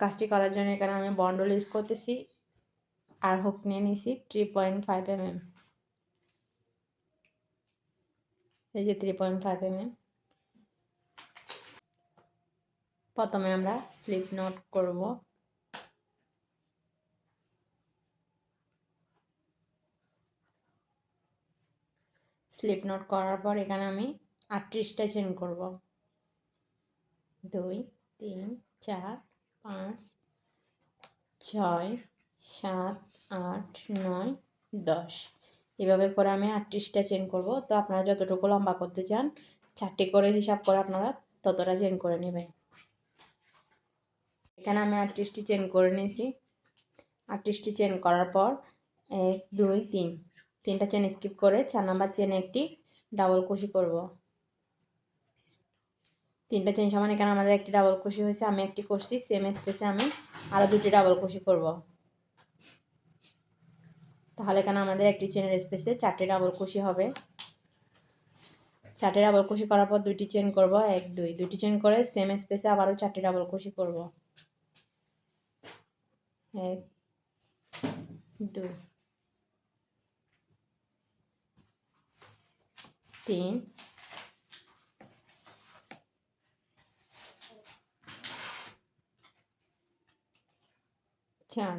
কাজটি করার জন্য এখানে আমি বন্ডল ইউজ করতেছি। আর হুক নিয়ে নিছি three point five M M এই যে three point five M M প্রথমে আমরা স্লিপ নোট করব। স্লিপ নোট করার পর এখানে আমি আটত্রিশটা চেন করব। দুই, তিন, চার পাঁচ, ছয়, সাত, আট, নয়, দশ। এভাবে করে আমি আটত্রিশটা চেন করব। তো আপনারা যতটুকু লম্বা করতে চান, চারটে করে হিসাব করে আপনারা ততটা চেন করে নেবেন। এখানে আমি আটত্রিশটি চেন করে নিয়েছি। আটত্রিশটি চেন করার পর এক, দুই, তিন। তিনটা চেন স্কিপ করে চার নাম্বার চেনে একটি ডাবল কুশি করব। তিনটা চেন সমান এখানে আমাদের একটি ডাবল কুশি হয়েছে, আমি একটি করছি সেম স্পেসে আমি আরও দুটি ডাবল কুশি করব। তাহলে এখানে আমাদের একটি চেনের স্পেসে চারটে ডাবল কুশি হবে? চারটে ডাবল কুশি করার পর দুইটি চেন করব, এক, দুই দুটি চেন করে সেম স্পেসে আবারও চারটে ডাবল কুশি করব। এক, দুই, তিন চার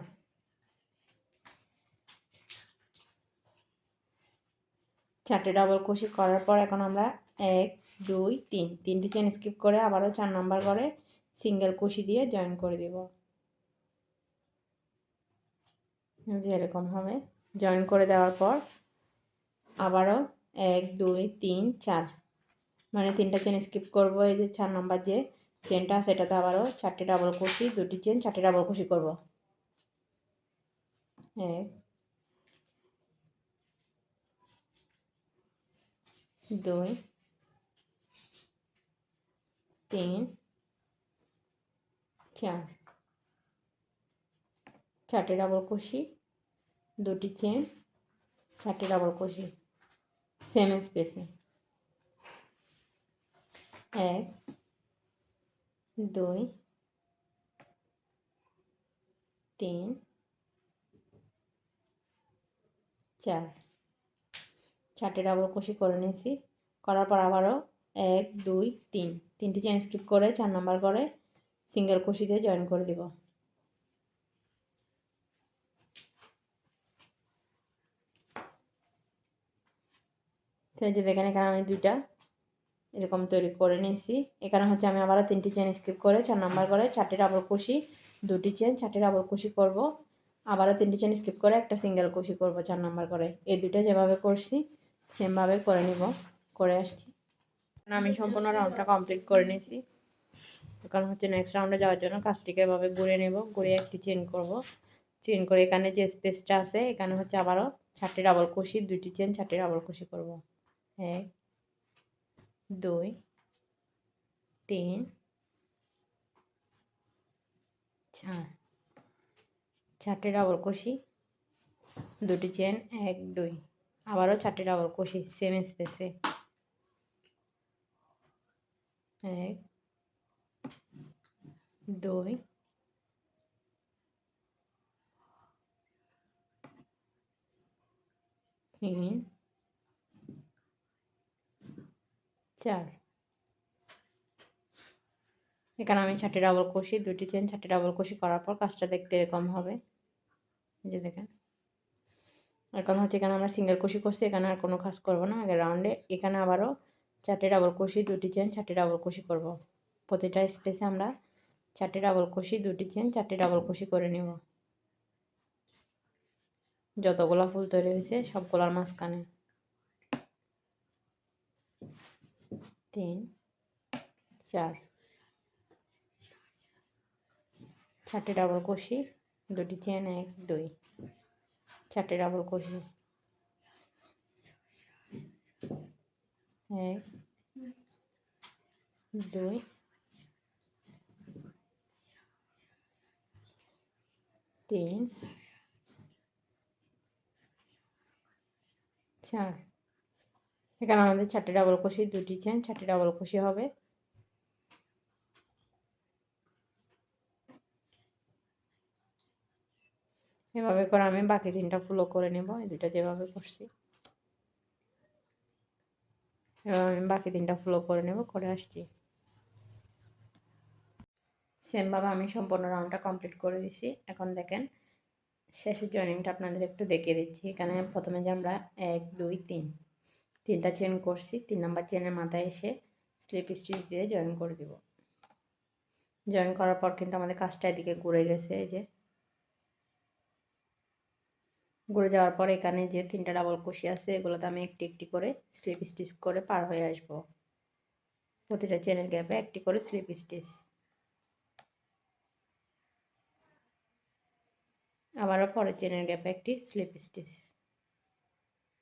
চারটে ডাবল কুশি করার পর এখন আমরা এক, দুই, তিন। তিনটি চেন স্কিপ করে আবারও চার নাম্বার করে সিঙ্গেল কুশি দিয়ে জয়েন করে দিব। যেরকম হবে। জয়েন করে দেওয়ার পর আবারও এক, দুই, তিন, চার। মানে তিনটা চেন স্কিপ করব, এই যে চার নাম্বার যে চেনটা সেটাতে আবারও চারটে ডাবল কুশি দুটি চেন চারটে ডাবল কুশি করব। এক দুই, তিন, চার। চারটে ডাবল কুশি দুটি চেন চারটে ডাবল কুশি সেম স্পেসে এক, দুই, তিন চার চারটে ডাবল কুশি করে নিয়েছি। করার পর আবারও এক, দুই, তিন। তিনটি চেন স্কিপ করে চার নাম্বার করে সিঙ্গেল দিয়ে জয়েন করে দিব। যে দেখেন, এখানে আমি দুইটা এরকম তৈরি করে নিয়েছি। এখানে হচ্ছে আমি আবারও তিনটি চেন স্কিপ করে চার নাম্বার করে চারটে ডাবল কুশি দুটি চেন চারটে ডাবল কুশি করব। আবারও তিনটি চেন স্কিপ করে একটা সিঙ্গেল কুশি করব, চার নাম্বার করে। এই দুটো যেভাবে করছি সেমভাবে করে নিব, করে আসছি। আমি সম্পূর্ণ রাউন্ডটা কমপ্লিট করে নিয়েছি এখন হচ্ছে নেক্সট রাউন্ডে যাওয়ার জন্য কাজটিকে এভাবে ঘুরে নেব ঘুরে একটি চেন করব। চেন করে এখানে যে স্পেসটা আছে, এখানে হচ্ছে আবারও চারটে ডাবল কুশি দুইটি চেন চারটে ডাবল কুশি করব। এক, দুই, তিন, চার। চারটে ডাবল কষি, দুটি চেন এক, দুই। আবারও চারটে ডাবল কষি সেম স্পেসে এক, দুই। তিন, চার। এখানে আমি চারটে ডাবল কষি, দুটি চেন চারটে ডাবল কষি করার পর কাজটা দেখতে এরকম হবে। যে দেখেন। এখন হচ্ছে এখানে আমরা সিঙ্গেল কষি করছি, এখানে আর কোনো কাজ করব না। আগে রাউন্ডে এখানে আবারও চারটে ডাবল কষি, দুটি চেন চারটে ডাবল কষি করব। প্রতিটা স্পেসে আমরা চারটে ডাবল কষি, দুটি চেন চারটে ডাবল কষি করে নেব। যতগুলো ফুল তৈরি হয়েছে, সবগুলোর মাঝখানে। তিন, চার। চারটে ডাবল কষি দুটি চেন, এক, দুই। চারটে ডাবল কষি এক, দুই। তিন। চার। এখানে আমাদের চারটে ডাবল কুশি দুটি চেন, চারটে ডাবল কুশি হবে। এভাবে করে আমি বাকি তিনটা ফুলো করে নেব, এই দুটো যেভাবে করছি। এবার আমি বাকি তিনটা ফ্লো করে নেব, করে আসছি। সেমভাবে আমি সম্পূর্ণ রাউন্ডটা কমপ্লিট করে দিছি। এখন দেখেন, শেষের জয়েনিংটা আপনাদের একটু দেখিয়ে দিচ্ছি। এখানে প্রথমে যে আমরা এক, দুই, তিন, তিনটা চেন করছি। তিন নাম্বার চেনের মাথায় এসে স্লিপ স্টিচ দিয়ে জয়েন করে দিব। জয়েন করার পর কিন্তু আমাদের কাজটা এদিকে ঘুরে গেছে, এই যে। ঘুরে যাওয়ার পর এখানে যে তিনটা ডাবল কুশি আছে, এগুলোতে আমি একটি একটি করে স্লিপ স্টিচ করে পার হয়ে আসব। প্রতিটা চেনের গ্যাপে একটি করে স্লিপ স্টিচ আবারও পরের চেনের গ্যাপে একটি স্লিপ স্টিচ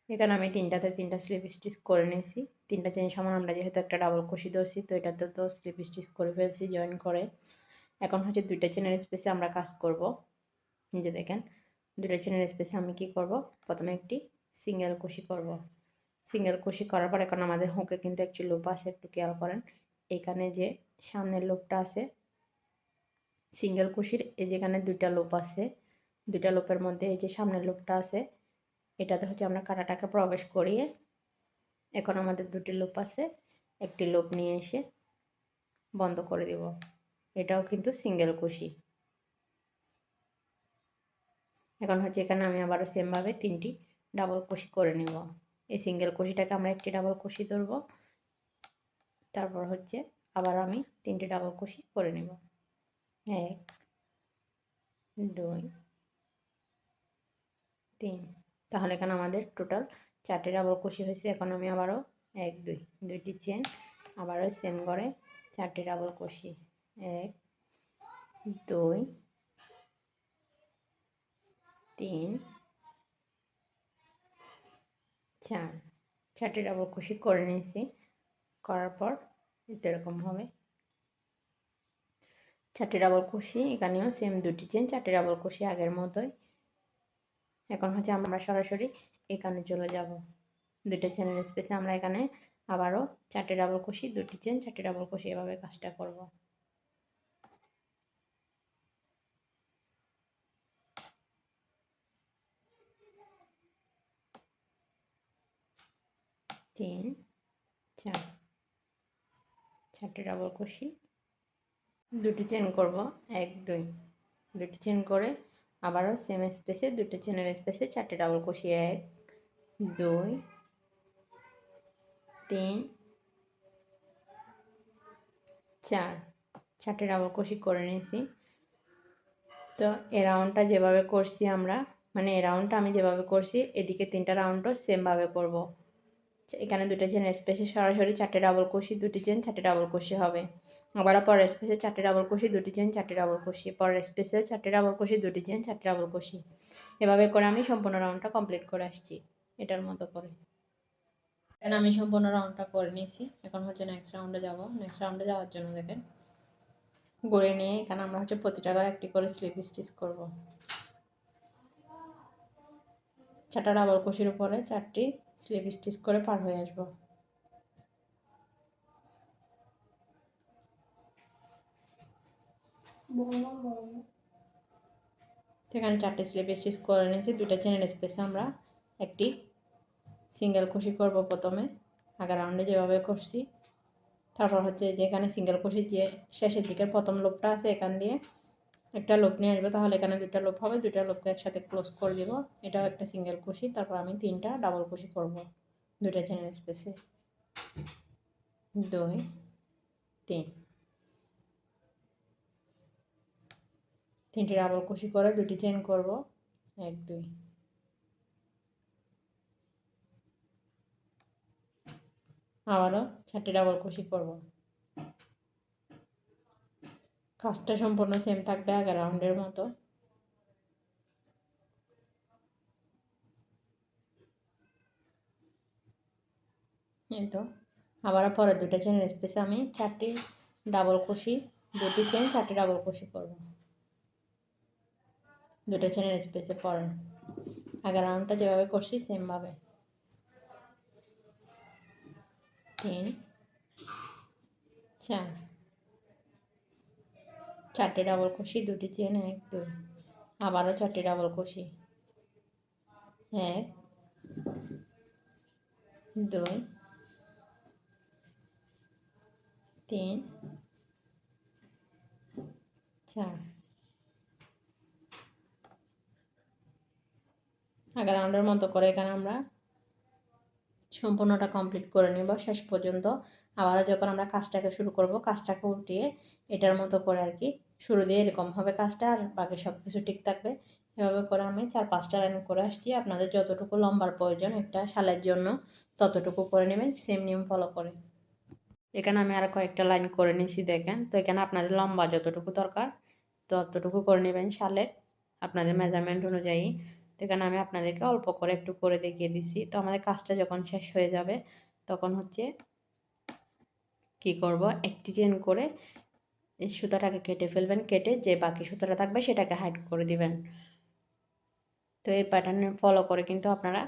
এখানে আমি তিনটাতে তিনটা স্লিপ স্টিচ করে নিয়েছি। তিনটা চেন সমান আমরা যেহেতু একটা ডাবল কুশি ধরছি, তো এটাতে তো স্লিপ স্টিচ করে ফেলছি জয়েন করে। এখন হচ্ছে দুইটা চেনের স্পেসে আমরা কাজ করব। নিজে দেখেন দুটো চেনের স্পেসে আমি কি করব? প্রথমে একটি সিঙ্গেল কুশি করব। সিঙ্গেল কুশি করার পর এখন আমাদের হুঁকে কিন্তু একটি লোপ আছে, একটু খেয়াল করেন। এখানে যে সামনের লুপটা আছে, সিঙ্গেল কুশির এই যেখানে দুইটা লোপ আছে, দুইটা লোপের মধ্যে এই যে সামনের লুপটা আছে, এটাতে হচ্ছে আমরা কাঁটাটাকে প্রবেশ করিয়ে এখন আমাদের দুটি লোপ আছে, একটি লোপ নিয়ে এসে বন্ধ করে দেব। এটাও কিন্তু সিঙ্গেল কুশি এখন হচ্ছে এখানে আমি আবারও সেমভাবে তিনটি ডাবল কুশি করে নেব। এই সিঙ্গেল কুশিটাকে আমরা একটি ডাবল কুশি ধরবো। তারপর হচ্ছে আবার আমি তিনটি ডাবল কুশি করে নেব। এক, দুই, তিন। তাহলে এখানে আমাদের টোটাল চারটে ডাবল কুশি হয়েছে। এখন আমি আবারও এক, দুই, দুইটি চেন আবারও সেম করে চারটে ডাবল কুশি এক, দুই তিন। চার। চারটে ডাবল খুশি করে নিয়েছি। করার পর এরকম হবে। চারটে ডাবল কুশি এখানেও সেম দুটি চেন চারটে ডাবল কুশি আগের মতোই। এখন হচ্ছে আমরা সরাসরি এখানে চলে যাব। দুটো চেনের স্পেসে আমরা এখানে আবারও চারটে ডাবল কুশি দুটি চেন চারটে ডাবল কুশি এভাবে কাজটা করব। তিন, চার। চারটে ডাবল কুশি দুটি চেন করব, এক, দুই। দুটি চেন করে আবারও সেম স্পেসে দুটো চেনের স্পেসে চারটে ডাবল কুশি এক, দুই, তিন, চার। চারটে ডাবল কুশি করে নিয়েছি। তো এ রাউন্ডটা যেভাবে করছি আমরা মানে এই রাউন্ডটা আমি যেভাবে করছি, এদিকে তিনটা রাউন্ডও সেমভাবে করব। এখানে দুটো চেন স্পেসে সরাসরি চারটে ডাবল কুশি দুটি চেন চারটে ডাবল কুশি হবে। আবার পরের স্পেসে চারটে ডাবল কুশি দুটি চেন চারটে ডাবল কুশি পরের স্পেসেও চারটে ডাবল কুশি দুটি চেন চারটে ডাবল কুশি এভাবে করে আমি সম্পূর্ণ রাউন্ডটা কমপ্লিট করে আসছি, এটার মতো করে। এখানে আমি সম্পূর্ণ রাউন্ডটা করে নিয়েছি। এখন হচ্ছে নেক্সট রাউন্ডে যাব। নেক্সট রাউন্ডে যাওয়ার জন্য দেখেন, গড়ে নিয়ে এখানে আমরা হচ্ছে প্রতিটা ঘর একটি করে স্লিপ স্টিচ করব। চারটা ডাবল কুশির উপরে চারটি স্লিপ স্টিচ করে পার হয়ে আসব। সেখানে চারটে স্লিপ স্টিচ করে নিয়েছি দুটো চেনের স্পেসে আমরা একটি সিঙ্গেল খুশি করব প্রথমে, আগের রাউন্ডে যেভাবে করছি। তারপর হচ্ছে যেখানে সিঙ্গেল খুশির যে শেষের দিকের প্রথম লোপটা আছে, এখান দিয়ে একটা লোপ নিয়ে আসব, তাহলে এখানে দুটা লোপ হবে দুটা লোপকে একসাথে ক্লোজ করে দিব। এটাও একটা সিঙ্গেল খুশি, তারপর আমি তিনটা ডাবল খুশি করব দুটা চেনের স্পেসে দুই, তিন। তিনটি ডাবল কুশি করে দুটি চেন করব, এক, দুই। আবারও চারটি ডাবল কুশি করব। কাজটা সম্পূর্ণ সেম থাকবে আগে রাউন্ডের মতো। এই তো, আবার পরে দুটো চেনের স্পেসে আমি চারটি ডাবল কুশি দুটি চেন চারটি ডাবল কুশি করব। দুটো চেনের স্পেসে পড়েন আগের রাউন্ডটা যেভাবে করছি সেমভাবে তিন, চার চারটে ডাবল কষি, দুটি চেন, এক, দুই। আবারও চারটি ডাবল কুশি এক, দুই, তিন, চার। আগের রাউন্ডের মতো করে এখানে আমরা সম্পূর্ণটা কমপ্লিট করে নেব। শেষ পর্যন্ত আবারও যখন আমরা কাজটাকে শুরু করব কাজটাকে উঠিয়ে এটার মতো করে আর কি শুরু দিয়ে এরকম হবে কাজটা আর বাকি সব কিছু ঠিক থাকবে। এভাবে করে আমি চার পাঁচটা লাইন করে আসছি। আপনাদের যতটুকু লম্বার প্রয়োজন একটা শালের জন্য ততটুকু করে নেবেন সেম নিয়ম ফলো করে। এখানে আমি আর কয়েকটা লাইন করে নিয়েছি দেখেন। তো এখানে আপনাদের লম্বা যতটুকু দরকার ততটুকু করে নেবেন শালের আপনাদের মেজারমেন্ট অনুযায়ী এখানে আমি আপনাদেরকে অল্প করে একটু করে দেখিয়ে দিচ্ছি। তো আমাদের কাজটা যখন শেষ হয়ে যাবে, তখন হচ্ছে কি করব? একটি চেন করে সুতাটাকে কেটে ফেলবেন, কেটে যে বাকি সুতাটা থাকবে সেটাকে হাইড করে দিবেন। তো এই প্যাটার্ন ফলো করে কিন্তু আপনারা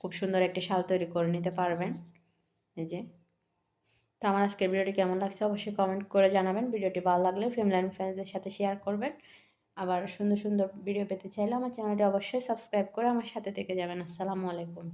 খুব সুন্দর একটি শাল তৈরি করে নিতে পারবেন। এই যে। তো আমার আজকের ভিডিওটি কেমন লাগছে অবশ্যই কমেন্ট করে জানাবেন। ভিডিওটি ভালো লাগলে ফ্যামিলি অ্যান্ড ফ্রেন্ডসদের সাথে শেয়ার করবেন। আবার সুন্দর সুন্দর ভিডিও পেতে চাইলে আমার চ্যানেলটি অবশ্যই সাবস্ক্রাইব করে আমার সাথে থেকে যাবেন। আসসালামু আলাইকুম।